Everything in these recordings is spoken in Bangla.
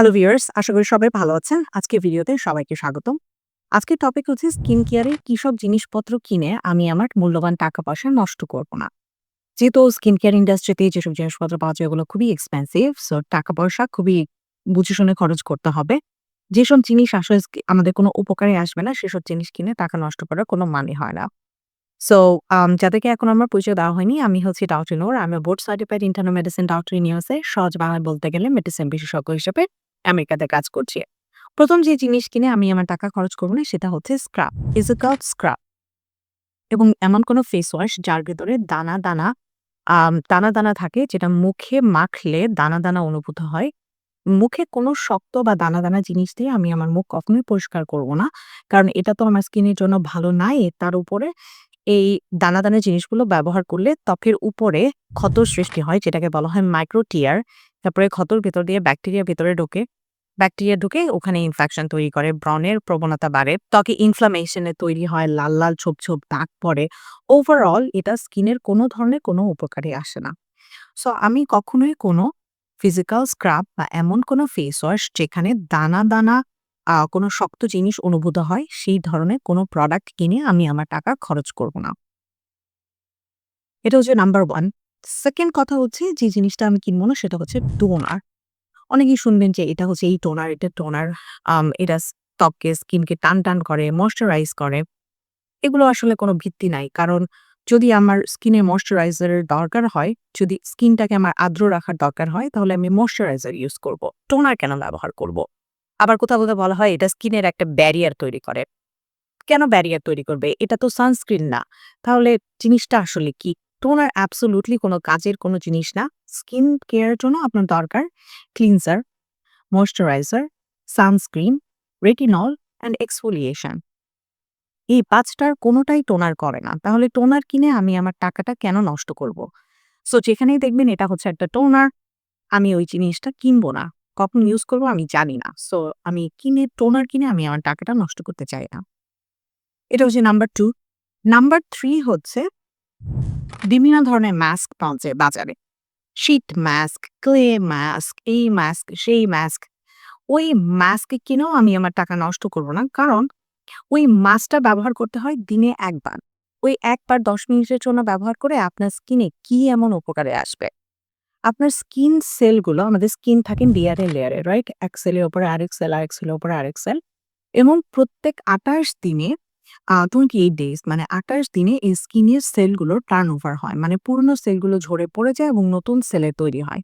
হ্যালো ভিউয়ার্স আশা করি সবাই ভালো আছেন। আজকে ভিডিওতে সবাইকে স্বাগতম। আজকের টপিক হচ্ছে স্কিন কেয়ারের কি সব জিনিসপত্র কিনে আমি আমার মূল্যবান টাকা পয়সা নষ্ট করব না। যেহেতু স্কিন কেয়ার ইন্ডাস্ট্রিতে যেসব জিনিসপত্র পাওয়া যায় ওগুলো খুবই এক্সপেন্সিভ সো টাকা পয়সা খুবই বুঝে শুনে খরচ করতে হবে। যেসব জিনিস আসলে আমাদের কোনো উপকারে আসবে না, সেসব জিনিস কিনে টাকা নষ্ট করার কোনো মানে হয় না। সো যাদেরকে এখন আমার পরিচয় দেওয়া হয়নি, আমি হচ্ছি ডাক্তার নোর আমি board certified internal medicine doctor ইউনিভার্সে সহজ বাংলায় বলতে গেলে মেডিসিন বিশেষজ্ঞ হিসেবে। আমেরিকাতে কাজ করছি। প্রথম যে জিনিস কিনে আমি আমার টাকা খরচ করব না, সেটা হচ্ছে স্ক্রাব ইজ এ কাউট স্ক্রাব এবং এমন কোনো ফেস ওয়াশ যার ভেতরে দানা দানা দানা দানা থাকে যেটা মুখে মাখলে দানা দানা অনুভূত হয়। মুখে কোনো শক্ত বা দানা দানা জিনিস দিয়ে আমি আমার মুখ কখনোই পরিষ্কার করব না। কারণ এটা তো আমার স্কিনের জন্য ভালো নাই, তার উপরে এই দানা দানা জিনিসগুলো ব্যবহার করলে ত্বকের উপরে ক্ষত সৃষ্টি হয়, যেটাকে বলা হয় মাইক্রো টিয়ার তারপরে ক্ষতর ভেতর দিয়ে ব্যাকটেরিয়া ভেতরে ঢোকে। ব্যাকটেরিয়া ঢুকে ওখানে ইনফেকশন তৈরি করে, ব্রণের প্রবণতা বাড়ে, ত্বকে ইনফ্লামেশনে তৈরি হয়, লাল লাল ছোপ ছোপ দাগ পড়ে। ওভারঅল এটা স্কিনের কোনো ধরনের কোনো উপকারে আসে না। সো আমি কখনোই কোনো ফিজিক্যাল স্ক্রাব বা এমন কোনো ফেস ওয়াশ যেখানে দানা দানা কোনো শক্ত জিনিস অনুভূত হয়, সেই ধরনের কোনো প্রোডাক্ট কিনে আমি আমার টাকা খরচ করব না। এটা হচ্ছে নাম্বার ওয়ান সেকেন্ড কথা হচ্ছে যে জিনিসটা আমি কিনবো না, সেটা হচ্ছে টোনার অনেকেই শুনবেন যে এটা হচ্ছে এই টোনার এটা টোনার এটা ত্বককে, স্কিনকে টান টান করে ময়শ্চারাইজ করে। এগুলো আসলে কোনো ভিত্তি নাই। কারণ যদি আমার স্কিনে ময়শ্চারাইজারের দরকার হয়, যদি স্কিনটাকে আমার আর্দ্র রাখার দরকার হয়, তাহলে আমি ময়শ্চারাইজার ইউজ করব। টোনার কেন ব্যবহার করব? আবার কোথাও কোথাও বলা হয় এটা স্কিনের একটা ব্যারিয়ার তৈরি করে। কেন ব্যারিয়ার তৈরি করবে? এটা তো সানস্ক্রিন না। তাহলে জিনিসটা আসলে কি? টোনার অ্যাবসোলুটলি কোনো কাজের কোনো জিনিস না। স্কিন কেয়ার জন্য আপনার দরকার cleanser moisturiser sunscreen retinol and exfoliation এই পাঁচটার কোনোটাই টোনার করে না। তাহলে টোনার কিনে আমি আমার টাকাটা কেন নষ্ট করব? সো যেখানেই দেখবেন এটা হচ্ছে একটা টোনার আমি ওই জিনিসটা কিনবো না। কখন ইউজ করব আমি জানি না। সো আমি কিনে টোনার কিনে আমি আমার টাকাটা নষ্ট করতে চাই না। এটা হচ্ছে নাম্বার টু নাম্বার থ্রি হচ্ছে বিভিন্ন ধরনের মাস্ক পাওয়া যায় বাজারে। শীত মাস্ক ক্লে মাস্ক এই মাস্ক সেই মাস্ক ওই মাস্ক কিনেও আমি আমার টাকা নষ্ট করব না, কারণ ওই মাস্কটা ব্যবহার করতে হয় দিনে একবার। ওই একবার দশ মিনিটের জন্য ব্যবহার করে আপনার স্কিনে কি এমন উপকারে আসবে? আপনার স্কিন সেলগুলো আমাদের স্কিন থাকেন লেয়ারে লেয়ারে রাইট এক সেলের ওপরে আরেক সেল আরেক সেলের ওপরে আরেক সেল এবং প্রত্যেক আঠাশ দিনে টোয়েন্টি এইট ডেজ মানে আঠাশ দিনে এই স্কিনের সেলগুলো টার্ন ওভার হয়। মানে পুরনো সেলগুলো ঝরে পড়ে যায় এবং নতুন সেলের তৈরি হয়।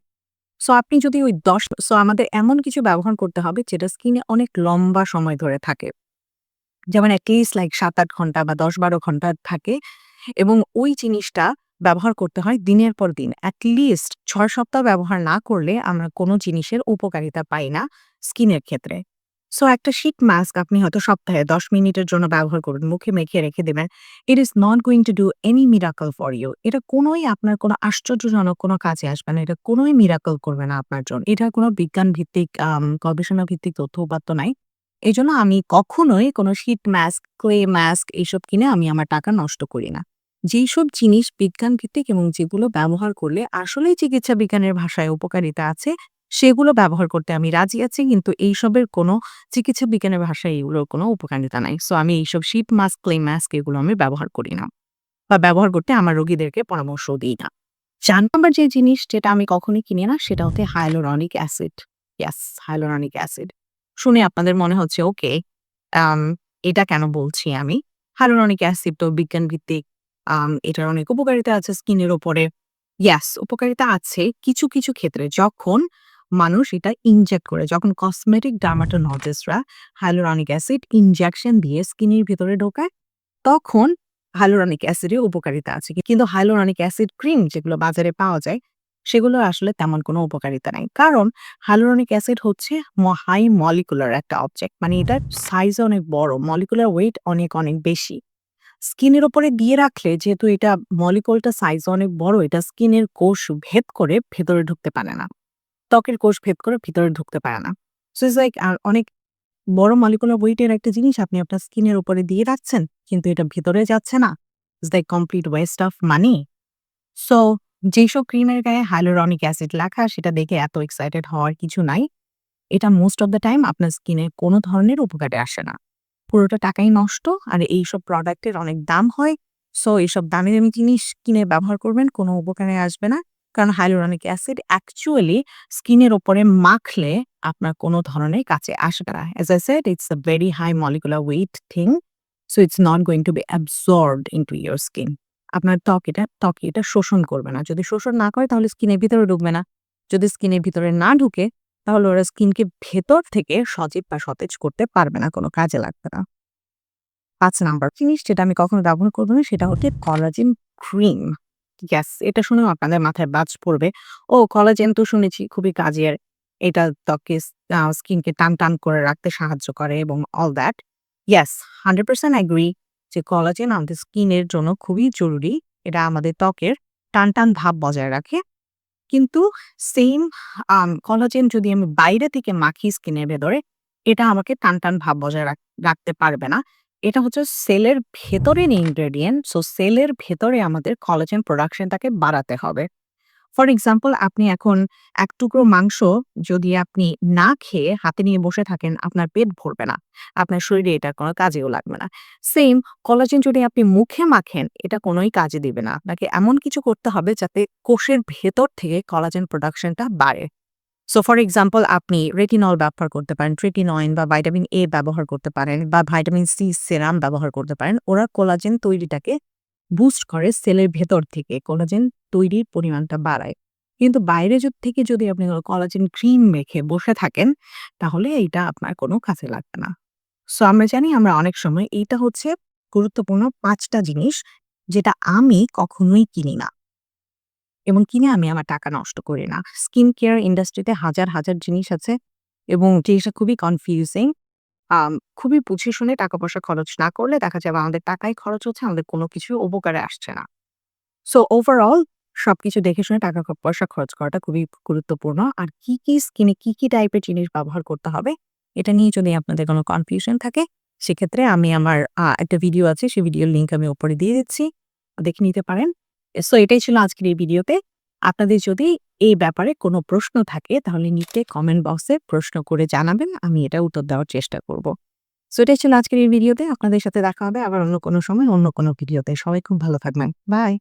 সো আপনি যদি ওই দশ সো আমাদের এমন কিছু ব্যবহার করতে হবে যেটা স্কিনে অনেক লম্বা সময় ধরে থাকে। যেমন অ্যাটলিস্ট লাইক সাত আট ঘণ্টা বা দশ বারো ঘণ্টা থাকে এবং ওই জিনিসটা ব্যবহার করতে হয় দিনের পর দিন। অ্যাটলিস্ট ছয় সপ্তাহ ব্যবহার না করলে আমরা কোনো জিনিসের উপকারিতা পাই না স্কিনের ক্ষেত্রে। সো একটা শীত মাস্ক আপনি হয়তো সপ্তাহে দশ মিনিটের জন্য ব্যবহার করবেন মুখে মেখে রেখে দেবেন। It is not going to do any miracle for you এটা কোনোই আপনার কোনো আশ্চর্যজনক কোনো কাজে আসবে না। এটা কোনোই মিরাকল করবে না আপনার জন্য। এটা কোনো বিজ্ঞান ভিত্তিক গবেষণা ভিত্তিক তথ্য উপাত্ত নাই। এই জন্য আমি কখনোই কোনো শীত মাস্ক ক্লে মাস্ক এইসব কিনে আমি আমার টাকা নষ্ট করি না। যেইসব জিনিস বিজ্ঞান ভিত্তিক এবং যেগুলো ব্যবহার করলে আসলেই চিকিৎসা বিজ্ঞানের ভাষায় উপকারিতা আছে সেগুলো ব্যবহার করতে আমি রাজি আছি। কিন্তু এইসবের কোনো চিকিৎসা বিজ্ঞানের ভাষায় এগুলোর কোনো উপকারিতা নাই। সো আমি এইসব শীত মাস্ক ক্লে মাস্ক এগুলো আমি ব্যবহার করি না। বা ব্যবহার করতে আমার রোগীদেরকে পরামর্শ দিই না। চার নম্বর যে জিনিস যেটা আমি কখনোই কিনি না, সেটা হচ্ছে hyaluronic acid yes hyaluronic acid শুনে আপনাদের মনে হচ্ছে ওকে এটা কেন বলছি আমি? হাইলোরনিক অ্যাসিড তো বিজ্ঞান ভিত্তিক এটার অনেক উপকারিতা আছে স্কিনের ওপরে। ইয়াস উপকারিতা আছে। কিছু কিছু ক্ষেত্রে যখন মানুষ এটা ইনজেক্ট করে। যখন কসমেটিক ডার্মাটোলজিস্টরা হাইলোরনিক অ্যাসিড ইনজেকশন দিয়ে স্কিনের ভিতরে ঢোকায়, তখন হাইলোরনিক অ্যাসিডের উপকারিতা আছে। কিন্তু হাইলোরনিক অ্যাসিড ক্রিম যেগুলো বাজারে পাওয়া যায় সেগুলো আসলে তেমন কোনো উপকারিতা নাই। কারণ হাইলোরনিক অ্যাসিড হচ্ছে হাই মলিকুলার একটা অবজেক্ট মানে এটার সাইজ অনেক বড় মলিকুলার ওয়েট অনেক অনেক বেশি। স্কিনের ওপরে দিয়ে রাখলে যেহেতু এটা মলিকুলটা সাইজ অনেক বড়, এটা স্কিনের কোষ ভেদ করে ভেতরে ঢুকতে পারে না। ত্বকের কোষ ভেদ করে ভিতরে ঢুকতে পারে না। সো ইটস লাইক আর অনেক বড় মলিকুলার ওয়েটের একটা জিনিস আপনি আপনার স্কিনের উপরে দিয়ে রাখছেন, কিন্তু এটা ভিতরে যাচ্ছে না। It's like complete waste of money so যেসব ক্রিমের গায়ে হাইলোরনিক অ্যাসিড লেখা, সেটা দেখে এত এক্সাইটেড হওয়ার কিছু নাই। এটা মোস্ট অফ দ্য টাইম আপনার স্কিনে কোনো ধরনের উপকারে আসে না। পুরোটা টাকাই নষ্ট, আর এইসব প্রোডাক্টের অনেক দাম হয়। সো এইসব দামি দামি জিনিস কিনে ব্যবহার করবেন, কোনো উপকারে আসবে না। কারণ হাইলোরনিক অ্যাসিড অ্যাকচুয়ালি স্কিনের ওপরে মাখলে আপনার কোনো ধরনের কাছে আসবে না। As I said it's a very high molecular weight thing so it's not going to be absorbed into your skin আপনার ত্বক এটা ত্বক এটা শোষণ করবে না। যদি শোষণ না করে, তাহলে স্কিনের ভিতরে ঢুকবে না। যদি স্কিনের ভিতরে না ঢুকে, তাহলে ওরা স্কিনকে ভেতর থেকে সজীব বা সতেজ করতে পারবে না, কোনো কাজে লাগবে না। পাঁচ নাম্বার জিনিস যেটা আমি কখনো ব্যবহার করব না, সেটা হচ্ছে কলাজিন ক্রিম গ্যাস এটা শুনেও আপনাদের মাথায় বাজ পড়বে। ও কলাজেন তো শুনেছি খুবই কাজের। এটা ত্বকে স্কিনকে টান টান করে রাখতে সাহায্য করে এবং all that yes hundred percent agree যে কলাজেন আমাদের স্কিনের জন্য খুবই জরুরি। এটা আমাদের ত্বকের টান টান ভাব বজায় রাখে। কিন্তু সেম কলাজেন যদি আমি বাইরে থেকে মাখি স্কিনের ভেতরে, এটা আমাকে টান টান ভাব বজায় রাখতে পারবে না। এটা হচ্ছে সেলের ভেতরের ইনগ্রেডিয়েন্ট সো সেলের ভেতরে আমাদের কলাজেন প্রোডাকশনটাকে বাড়াতে হবে। ফর এক্সাম্পল আপনি এখন এক টুকরো মাংস যদি আপনি না খেয়ে হাতে নিয়ে বসে থাকেন, আপনার পেট ভরবে না, আপনার শরীরে এটা কোনো কাজেও লাগবে না। সেম কলাজেন যদি আপনি মুখে মাখেন, এটা কোনোই কাজে দিবে না। আপনাকে এমন কিছু করতে হবে যাতে কোষের ভেতর থেকে কলাজেন প্রোডাকশনটা বাড়ে। সো ফর এক্সাম্পল আপনি রেটিনল ব্যবহার করতে পারেন ট্রেটিনয়েন বা ভাইটামিন এ ব্যবহার করতে পারেন বা ভাইটামিন সি সেরাম ব্যবহার করতে পারেন, ওরা কোলাজেন তৈরিটাকে বুস্ট করে সেলের ভেতর থেকে কোলাজেন তৈরির পরিমাণটা বাড়ায়। কিন্তু বাইরে থেকে যদি আপনি কলাজেন ক্রিম মেখে বসে থাকেন, তাহলে এইটা আপনার কোনো কাজে লাগবে না। সো আমরা জানি আমরা অনেক সময় এইটা হচ্ছে গুরুত্বপূর্ণ পাঁচটা জিনিস যেটা আমি কখনোই কিনি না। এবং কিনে আমি আমার টাকা নষ্ট করি না। স্কিন কেয়ার ইন্ডাস্ট্রিতে হাজার হাজার জিনিস আছে এবং জিনিসটা খুবই কনফিউজিং খুবই বুঝে শুনে টাকা পয়সা খরচ না করলে দেখা যাবে আমাদের টাকাই খরচ হচ্ছে, আমাদের কোনো কিছু উপকারে আসছে না। সো ওভারঅল সবকিছু দেখে শুনে টাকা পয়সা খরচ করাটা খুবই গুরুত্বপূর্ণ। আর কি কি স্কিনে কি কি টাইপের জিনিস ব্যবহার করতে হবে, এটা নিয়ে যদি আপনাদের কোনো কনফিউশন থাকে, সেক্ষেত্রে আমি আমার একটা ভিডিও আছে সেই ভিডিওর লিঙ্ক আমি ওপরে দিয়ে দিচ্ছি, দেখে নিতে পারেন। সো এটাই ছিল আজকের এই ভিডিওতে। আপনাদের যদি এই ব্যাপারে কোনো প্রশ্ন থাকে, তাহলে নিচে কমেন্ট বক্সে প্রশ্ন করে জানাবেন, আমি এটা উত্তর দেওয়ার চেষ্টা করব। সো এটাই ছিল আজকের এই ভিডিওতে। আপনাদের সাথে দেখা হবে আবার অন্য কোনো সময়, অন্য কোনো ভিডিওতে। সবাই খুব ভালো থাকবেন। বাই